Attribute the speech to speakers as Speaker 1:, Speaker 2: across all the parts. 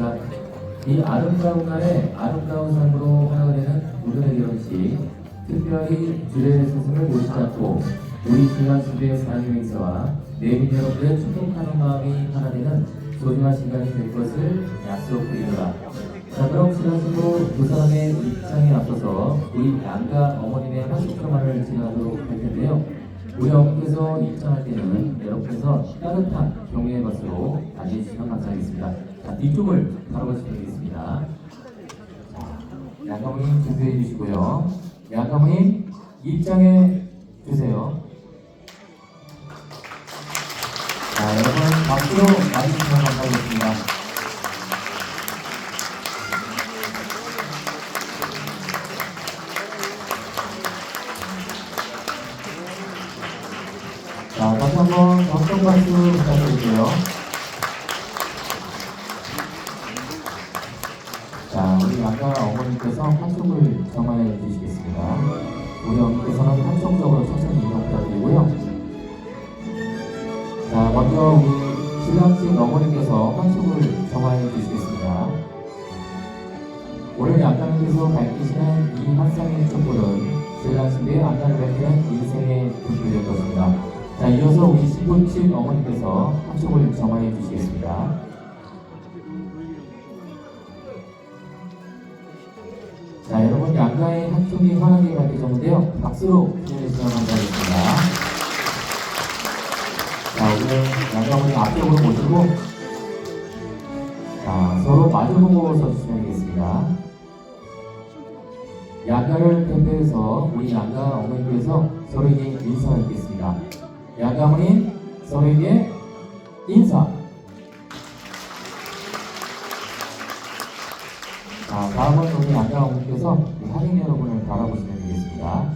Speaker 1: 축하드립니다. 이 아름다운 날에 아름다운 삶으로 활용되는 오늘의 결혼식 특별히 주례 스승을 모시지 않고 우리 신랑 신부의 사랑의 행사와 내빈 여러분의 축복하는 마음이 하나 되는 소중한 시간이 될 것을 약속드립니다. 자 그럼 두 사람의 입장에 앞서서 우리 양가 어머님의 한식드라마를 진행하도록 할 텐데요. 우리 어머니께서 입장할 때는 여러분께서 따뜻한 격려의 것으로 맞이해주시면 감사하겠습니다. 자, 뒤쪽을 되겠습니다. 자, 양가모님 준비해 주시고요. 양가모님 입장해 주세요. 자, 여러분 박수로 맞이해주시면 감사하겠습니다. 자, 다시 한번 정성 박수 부탁드릴게요. 자, 우리 아까 어머님께서 한쪽을 정하여 주시겠습니다. 우리 어머니께서는 한쪽적으로 천천히 이동 부탁드리고요. 자, 먼저 우리 신랑집 어머님께서 한쪽을 정하여 주시겠습니다. 오늘 양가님께서 밝히시는 이한 쌍의 촛불은 신랑집의 안가를 밝히는 인생의 될 것입니다. 자, 이어서 우리 신부집 어머니께서 한쪽을 정하여 주시겠습니다. 자, 여러분 양가의 한쪽이 환하게 밝혀졌는데요. 박수로 기대해주시면 감사하겠습니다. 자, 오늘 양가 어머니 앞쪽으로 모시고 자, 서로 마주보고 서주시면 되겠습니다. 양가를 대표해서 우리 양가 어머니께서 서로에게 인사하겠습니다. 어머니 서로에게 인사. 자, 다음은 우리 양가 어머니께서 우리 하객 여러분을 바라보시면 되겠습니다.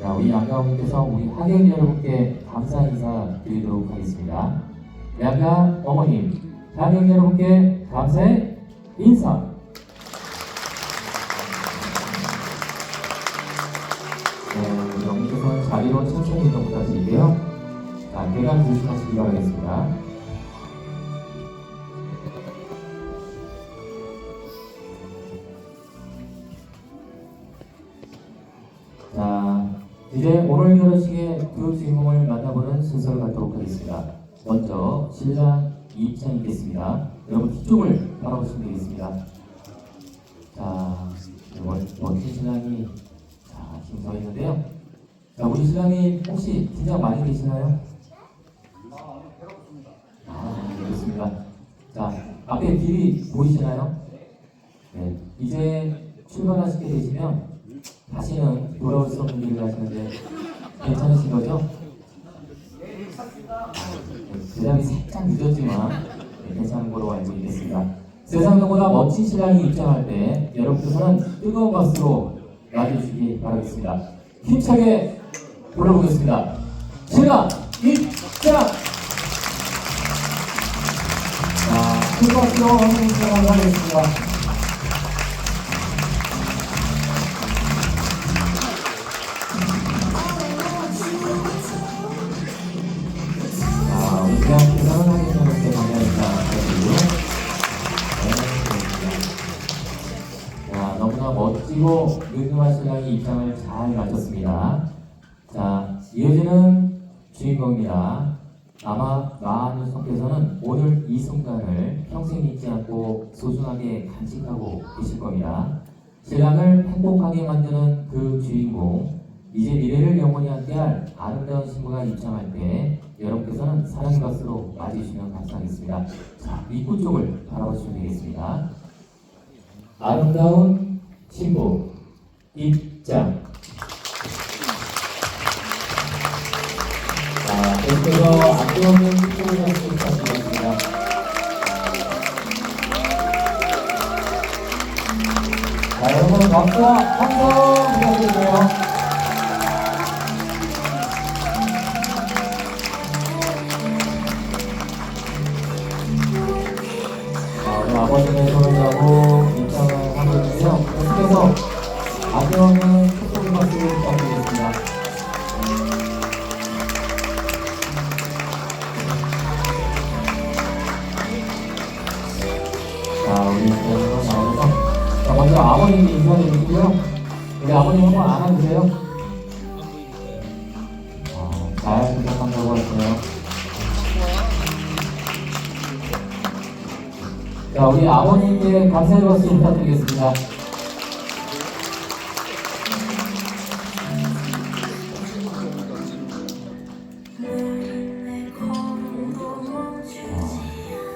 Speaker 1: 자, 우리 양가 어머니께서 우리 하객 여러분께 감사 인사 드리도록 하겠습니다. 양가 어머님, 하객 여러분께 감사의 인사. 자, 계단 조심하시기 바라겠습니다. 자, 이제 오늘 결혼식의 두 주인공을 만나보는 순서를 갖도록 하겠습니다. 먼저 신랑 입장이겠습니다. 여러분 뒤쪽을 바라보시면 되겠습니다. 자, 멋- 멋진 신랑이 자, 지금 서 있는데요. 자, 우리 신랑님 혹시 긴장 많이 되시나요? 네, 그렇습니다. 자, 앞에 길이 보이시나요? 네, 이제 출발하시게 되시면 다시는 돌아올 수 없는 길을 가시는데 괜찮으신 거죠? 대답이 살짝 늦었지만 네, 괜찮은 거로 알고 있겠습니다. 세상보다 멋진 신랑이 입장할 때 여러분께서는 뜨거운 박수로 맞아주시기 바라겠습니다. 힘차게 불러보겠습니다. 신랑 입장! 자, 큰 박수로 환영해 하겠습니다. 자, 우리 대학교에서는 하겠는데 감사합니다. 자, 너무나 멋지고 유명한 신랑이 입장을 잘 마쳤습니다. 자, 이어지는 주인공입니다. 아마 많은 성께서는 오늘 이 순간을 평생 잊지 않고 소중하게 간직하고 계실 겁니다. 신랑을 행복하게 만드는 그 주인공, 이제 미래를 영원히 함께할 아름다운 신부가 입장할 때 여러분께서는 사랑의 박수로 맞이해주시면 감사하겠습니다. 자, 입구 쪽을 바라보시면 되겠습니다. 아름다운 신부 입장. 자, 계속해서 안경을 신부를 할수 부탁드리겠습니다. 자, 여러분 박수와 함성 부탁드리고요. 손을 잡고 그럼 아버님 인사드리고요. 우리 아버님 한번 안아주세요. 아, 잘 부탁한다고 하시네요. 자, 우리 아버님께 감사의 박수 부탁드리겠습니다. 자,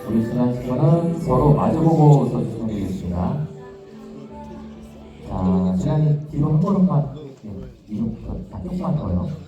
Speaker 1: 우리 지난 시간은 서로 마주보고 서주시면 되겠습니다. 자, 지난이 뒤로 한 걸음만, 예, 뒤로, 자, 조금만 더요.